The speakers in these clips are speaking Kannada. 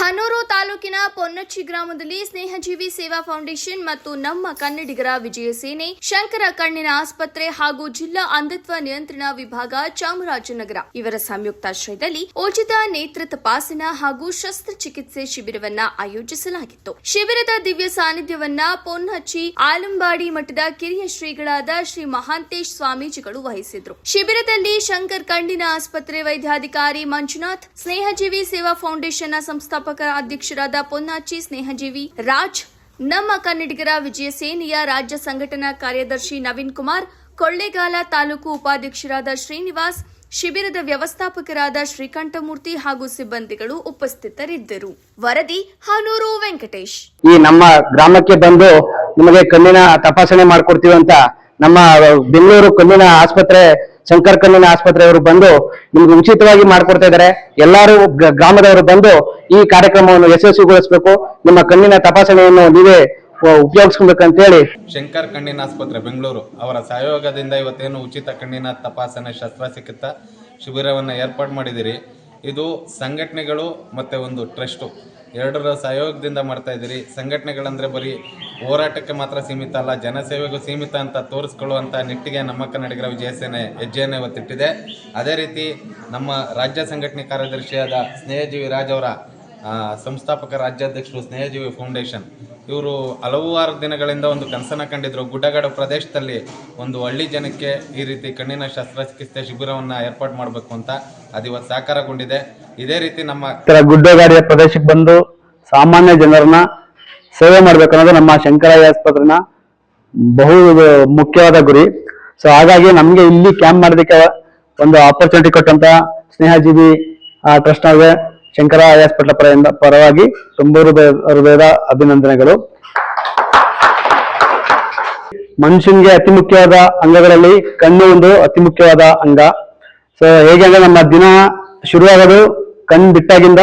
ಹನೂರು ತಾಲೂಕಿನ ಪೊನ್ನಚ್ಚಿ ಗ್ರಾಮದಲ್ಲಿ ಸ್ನೇಹಜೀವಿ ಸೇವಾ ಫೌಂಡೇಶನ್ ಮತ್ತು ನಮ್ಮ ಕನ್ನಡಿಗರ ವಿಜಯ ಸೇನೆ, ಶಂಕರ ಕಣ್ಣಿನ ಆಸ್ಪತ್ರೆ ಹಾಗೂ ಜಿಲ್ಲಾ ಅಂಧತ್ವ ನಿಯಂತ್ರಣ ವಿಭಾಗ ಚಾಮರಾಜನಗರ. ಇವರ ಸಂಯುಕ್ತಾಶ್ರಯದಲ್ಲಿ ಉಚಿತ ನೇತ್ರ ತಪಾಸಣಾ ಹಾಗೂ ಶಸ್ತ್ರಚಿಕಿತ್ಸೆ ಶಿಬಿರವನ್ನ ಆಯೋಜಿಸಲಾಗಿತ್ತು. ಶಿಬಿರದ ದಿವ್ಯ ಸಾನ್ನಿಧ್ಯವನ್ನ ಪೊನ್ನಚ್ಚಿ, ಆಲಂಬಾಡಿ ಮಠದ ಕಿರಿಯ ಶ್ರೀಗಳಾದ ಶ್ರೀ ಮಹಾಂತೇಶ್ ಸ್ವಾಮೀಜಿಗಳು ವಹಿಸಿದ್ರು. ಶಿಬಿರದಲ್ಲಿ ಶಂಕರ್ ಕಣ್ಣಿನ ಆಸ್ಪತ್ರೆ ವೈದ್ಯಾಧಿಕಾರಿ ಮಂಜುನಾಥ್, ಸ್ನೇಹಜೀವಿ ಸೇವಾ ಫೌಂಡೇಶನ್ನ ಸಂಸ್ಥಾಪಕ ಅಧ್ಯಕ್ಷರಾದ ಪೊನ್ನಾಚಿ ಸ್ನೇಹಜೀವಿ, ರಾಜ್, ನಮ್ಮ ಕನ್ನಡಿಗರ ವಿಜಯ ಸೇನೆಯ ರಾಜ್ಯ ಸಂಘಟನಾ ಕಾರ್ಯದರ್ಶಿ ನವೀನ್ ಕುಮಾರ್, ಕೊಳ್ಳೇಗಾಲ ತಾಲೂಕು ಉಪಾಧ್ಯಕ್ಷರಾದ ಶ್ರೀನಿವಾಸ್, ಶಿಬಿರದ ವ್ಯವಸ್ಥಾಪಕರಾದ ಶ್ರೀಕಂಠಮೂರ್ತಿ ಹಾಗೂ ಸಿಬ್ಬಂದಿಗಳು ಉಪಸ್ಥಿತರಿದ್ದರು. ವರದಿ, ಹಾನೂರು ವೆಂಕಟೇಶ್. ಈ ನಮ್ಮ ಗ್ರಾಮಕ್ಕೆ ಬಂದು ನಿಮಗೆ ಕಣ್ಣಿನ ತಪಾಸಣೆ ಮಾಡ್ಕೊಡ್ತೀವಿ ಅಂತ ನಮ್ಮ ಬೆಂಗಳೂರು ಕಣ್ಣಿನ ಆಸ್ಪತ್ರೆ ಶಂಕರ್ ಕಣ್ಣಿನ ಆಸ್ಪತ್ರೆಯವರು ಬಂದು ನಿಮ್ಗೆ ಉಚಿತವಾಗಿ ಮಾಡ್ಕೊಡ್ತಾ ಇದ್ದಾರೆ. ಎಲ್ಲರೂ ಗ್ರ- ಗ್ರಾಮದವರು ಬಂದು ಈ ಕಾರ್ಯಕ್ರಮವನ್ನು ಯಶಸ್ವಿಗೊಳಿಸಬೇಕು. ನಿಮ್ಮ ಕಣ್ಣಿನ ತಪಾಸಣೆಯನ್ನು ನೀವೇ ಹೇಳಿ ಶಂಕರ್ ಕಣ್ಣಿನ ಆಸ್ಪತ್ರೆ, ಬೆಂಗಳೂರು. ಅವರ ಸಹಯೋಗದಿಂದ ಇವತ್ತೇನು ಉಚಿತ ಕಣ್ಣಿನ ತಪಾಸಣೆ ಶಸ್ತ್ರಚಿಕಿತ್ಸಾ ಶಿಬಿರವನ್ನು ಏರ್ಪಾಡು ಮಾಡಿದಿರಿ ಇದು ಸಂಘಟನೆಗಳು ಮತ್ತು ಒಂದು ಟ್ರಸ್ಟು. ಎರಡರ ಸಹಯೋಗದಿಂದ ಮಾಡ್ತಾ ಇದ್ದೀರಿ. ಸಂಘಟನೆಗಳಂದರೆ ಬರೀ ಹೋರಾಟಕ್ಕೆ ಮಾತ್ರ ಸೀಮಿತ ಅಲ್ಲ, ಜನಸೇವೆಗೂ ಸೀಮಿತ ಅಂತ ತೋರಿಸ್ಕೊಳ್ಳುವಂಥ ನಿಟ್ಟಿಗೆ ನಮ್ಮ ಕನ್ನಡಿಗರ ವಿಜಯಸೇನೆ ಹೆಜ್ಜೆಯನ್ನು ಇವತ್ತಿಟ್ಟಿದೆ. ಅದೇ ರೀತಿ ನಮ್ಮ ರಾಜ್ಯ ಸಂಘಟನೆ ಕಾರ್ಯದರ್ಶಿಯಾದ ಸ್ನೇಹಜೀವಿ ರಾಜ್ ಅವರ ಸಂಸ್ಥಾಪಕ ರಾಜ್ಯಾಧ್ಯಕ್ಷರು ಸ್ನೇಹಜೀವಿ ಫೌಂಡೇಶನ್, ಇವರು ಹಲವಾರು ದಿನಗಳಿಂದ ಒಂದು ಕನಸನ್ನ ಕಂಡಿದ್ರು. ಗುಡ್ಡಗಾಡು ಪ್ರದೇಶದಲ್ಲಿ ಒಂದು ಹಳ್ಳಿ ಜನಕ್ಕೆ ಈ ರೀತಿ ಕಣ್ಣಿನ ಶಸ್ತ್ರಚಿಕಿತ್ಸೆ ಶಿಬಿರವನ್ನು ಏರ್ಪಾಡು ಮಾಡಬೇಕು ಅಂತ ಅದಿವತ್ತು ಸಾಕಾರಗೊಂಡಿದೆ. ಇದೇ ರೀತಿ ನಮ್ಮ ಗುಡ್ಡಗಾಡಿಯ ಪ್ರದೇಶಕ್ಕೆ ಬಂದು ಸಾಮಾನ್ಯ ಜನರನ್ನ ಸೇವೆ ಮಾಡ್ಬೇಕನ್ನೋದು ನಮ್ಮ ಶಂಕರಾಯ ಆಸ್ಪತ್ರೆನ ಬಹು ಮುಖ್ಯವಾದ ಗುರಿ. ಸೊ ಹಾಗಾಗಿ ನಮ್ಗೆ ಇಲ್ಲಿ ಕ್ಯಾಂಪ್ ಮಾಡೋದಕ್ಕೆ ಒಂದು ಆಪರ್ಚುನಿಟಿ ಕೊಟ್ಟಂತ ಸ್ನೇಹಜೀವಿ ಟ್ರಸ್ಟ್ ನಾವೆ ಶಂಕರ ಹಾಸ್ಪಿಟಲ್ ಪರದಿಂದ, ಪರವಾಗಿ ತುಂಬಾ ಹೃದಯ, ಹೃದಯದ ಅಭಿನಂದನೆಗಳು. ಮನುಷ್ಯನ್ಗೆ ಅತಿ ಮುಖ್ಯವಾದ ಅಂಗಗಳಲ್ಲಿ ಕಣ್ಣು ಒಂದು ಅತಿ ಮುಖ್ಯವಾದ ಅಂಗ. ಸೊ ಹೇಗೆ ಅಂದ್ರೆ ನಮ್ಮ ದಿನ ಶುರುವಾಗೋದು ಕಣ್ಣು ಬಿಟ್ಟಾಗಿಂದ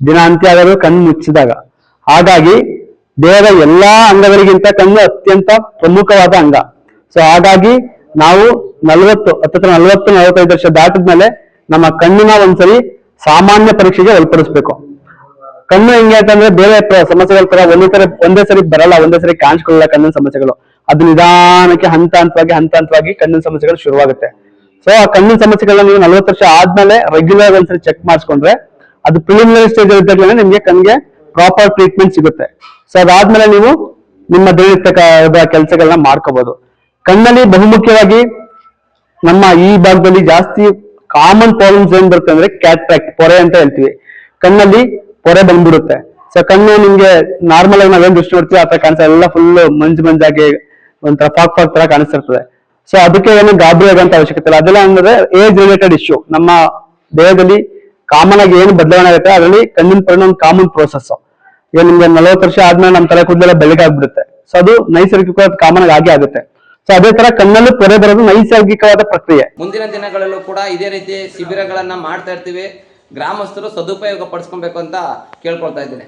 ದಿನ ಅಂತ್ಯ ಆಗೋದು ಕಣ್ಣು ಮುಚ್ಚಿದಾಗ. ಹಾಗಾಗಿ ದೇಹದ ಎಲ್ಲಾ ಅಂಗಗಳಿಗಿಂತ ಕಣ್ಣು ಅತ್ಯಂತ ಪ್ರಮುಖವಾದ ಅಂಗ. ಸೊ ಹಾಗಾಗಿ ನಾವು ನಲ್ವತ್ತು, ಹತ್ತತ್ರ ನಲ್ವತ್ತು, ನಲವತ್ತೈದು ವರ್ಷ ದಾಟಿದ್ಮೇಲೆ ನಮ್ಮ ಕಣ್ಣಿನ ಒಂದ್ಸರಿ ಸಾಮಾನ್ಯ ಪರೀಕ್ಷೆಗೆ ಒಳಪಡಿಸ್ಬೇಕು. ಕಣ್ಣು ಹೆಂಗೆ ಅಂತಂದ್ರೆ ಬೇರೆ ಸಮಸ್ಯೆಗಳ ತರ ಒಂದೇ ಸರಿ ಒಂದೇ ಸರಿ ಬರಲ್ಲ, ಒಂದೇ ಸರಿ ಕಾಣಿಸ್ಕೊಳ್ಳಲ್ಲ ಕಣ್ಣಿನ ಸಮಸ್ಯೆಗಳು. ಅದು ನಿಧಾನಕ್ಕೆ ಹಂತ ಹಂತವಾಗಿ ಹಂತ ಹಂತವಾಗಿ ಕಣ್ಣಿನ ಸಮಸ್ಯೆಗಳು ಶುರುವಾಗುತ್ತೆ. ಸೊ ಆ ಕಣ್ಣಿನ ಸಮಸ್ಯೆಗಳನ್ನ ನೀವು ನಲವತ್ತು ವರ್ಷ ಆದ್ಮೇಲೆ ರೆಗ್ಯುಲರ್ ಒಂದ್ಸರಿ ಚೆಕ್ ಮಾಡಿಸ್ಕೊಂಡ್ರೆ ಅದು ಪ್ರಿಲಿಮಿನರಿ ಸ್ಟೇಜ್ ಇದ್ದಾಗಲೇ ನಿಮ್ಗೆ ಕಣ್ಣಿಗೆ ಪ್ರಾಪರ್ ಟ್ರೀಟ್ಮೆಂಟ್ ಸಿಗುತ್ತೆ. ಸೊ ಅದಾದ್ಮೇಲೆ ನೀವು ನಿಮ್ಮ ದಿನನಿತ್ಯದ ಕೆಲಸಗಳನ್ನ ಮಾಡ್ಕೋಬಹುದು ಕಣ್ಣಲ್ಲಿ ಬಹುಮುಖ್ಯವಾಗಿ ನಮ್ಮ ಈ ಭಾಗದಲ್ಲಿ ಜಾಸ್ತಿ ಕಾಮನ್ ಪ್ರಾಬ್ಲಮ್ಸ್ ಏನ್ ಬರುತ್ತೆ ಅಂದ್ರೆ ಕ್ಯಾಟ್ರಾಕ್ಟ್ ಪೊರೆ ಅಂತ ಹೇಳ್ತೀವಿ. ಕಣ್ಣಲ್ಲಿ ಪೊರೆ ಬಂದ್ಬಿಡುತ್ತೆ. ಸೊ ಕಣ್ಣು ನಿಮ್ಗೆ ನಾರ್ಮಲ್ ಆಗಿ ನಾವೇನ್ ದೃಷ್ಟಿ ನೋಡ್ತೀವಿ ಆತರ ತರ ಕಾಣಿಸ್ತಾ ಎಲ್ಲ ಫುಲ್ ಮಂಜು ಮಂಜಾಗಿ ಒಂಥರ ಫಾಕ್ ಫಾಕ್ ತರ ಕಾಣಿಸ್ತಿರ್ತದೆ. ಸೊ ಅದಕ್ಕೆ ಏನು ಗಾಬರಿ ಆಗೋಂತ ಅವಶ್ಯಕತೆ ಇಲ್ಲ. ಅದೆಲ್ಲ ಅಂದ್ರೆ ಏಜ್ ರಿಲೇಟೆಡ್ ಇಶ್ಯೂ ನಮ್ಮ ದೇಹದಲ್ಲಿ ಕಾಮನ್ ಆಗಿ ಏನು ಬದಲಾವಣೆ ಆಗುತ್ತೆ, ಅದರಲ್ಲಿ ಕಣ್ಣಿನ ಪರಿಣಾಮ ಒಂದು ಕಾಮನ್ ಪ್ರೋಸೆಸ್ ಈಗ ನಿಮ್ಗೆ ನಲವತ್ತು ವರ್ಷ ಆದ್ಮೇಲೆ ನಮ್ಮ ತಲೆ ಕೂದಲೆಲ್ಲ ಬೆಳಗಾಗ್ಬಿಡುತ್ತೆ ಸೊ ಅದು ನೈಸರ್ಗಿಕವಾದ ಕಾಮನ್ ಆಗಿ ಆಗೇ ಆಗುತ್ತೆ. ಸೊ ಅದೇ ತರ ಕಣ್ಣಲ್ಲೂ ಪೊರೆ ಬರೋದು ನೈಸರ್ಗಿಕವಾದ ಪ್ರಕ್ರಿಯೆ. ಮುಂದಿನ ದಿನಗಳಲ್ಲೂ ಕೂಡ ಇದೇ ರೀತಿ ಶಿಬಿರಗಳನ್ನ ಮಾಡ್ತಾ ಇರ್ತೀವಿ. ಗ್ರಾಮಸ್ಥರು ಸದುಪಯೋಗ ಪಡಿಸ್ಕೊಬೇಕು ಅಂತ ಕೇಳ್ಕೊಳ್ತಾ ಇದ್ದೀನಿ.